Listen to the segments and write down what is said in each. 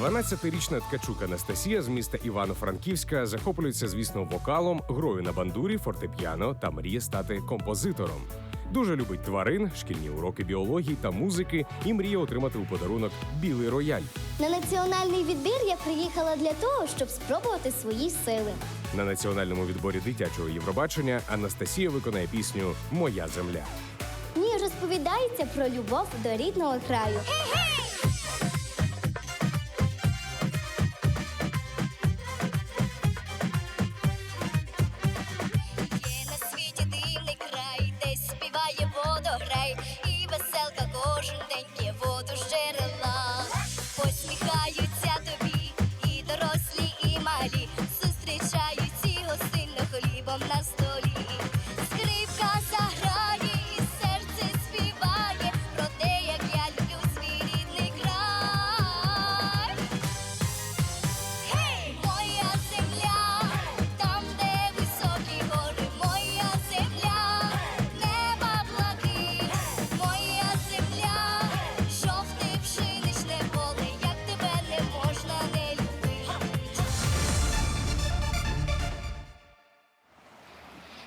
12-річна ткачук Анастасія з міста Івано-Франківська захоплюється, звісно, вокалом, грою на бандурі, фортепіано та мріє стати композитором. Дуже любить тварин, шкільні уроки біології та музики і мріє отримати у подарунок білий рояль. На національний відбір я приїхала для того, щоб спробувати свої сили. На національному відборі дитячого Євробачення Анастасія виконає пісню Моя земля. Ній розповідається про любов до рідного краю. Є Bombas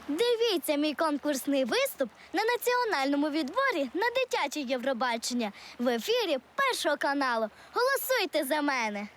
Дивіться мій конкурсний виступ на національному відборі на дитяче Євробачення в ефірі першого каналу. Голосуйте за мене.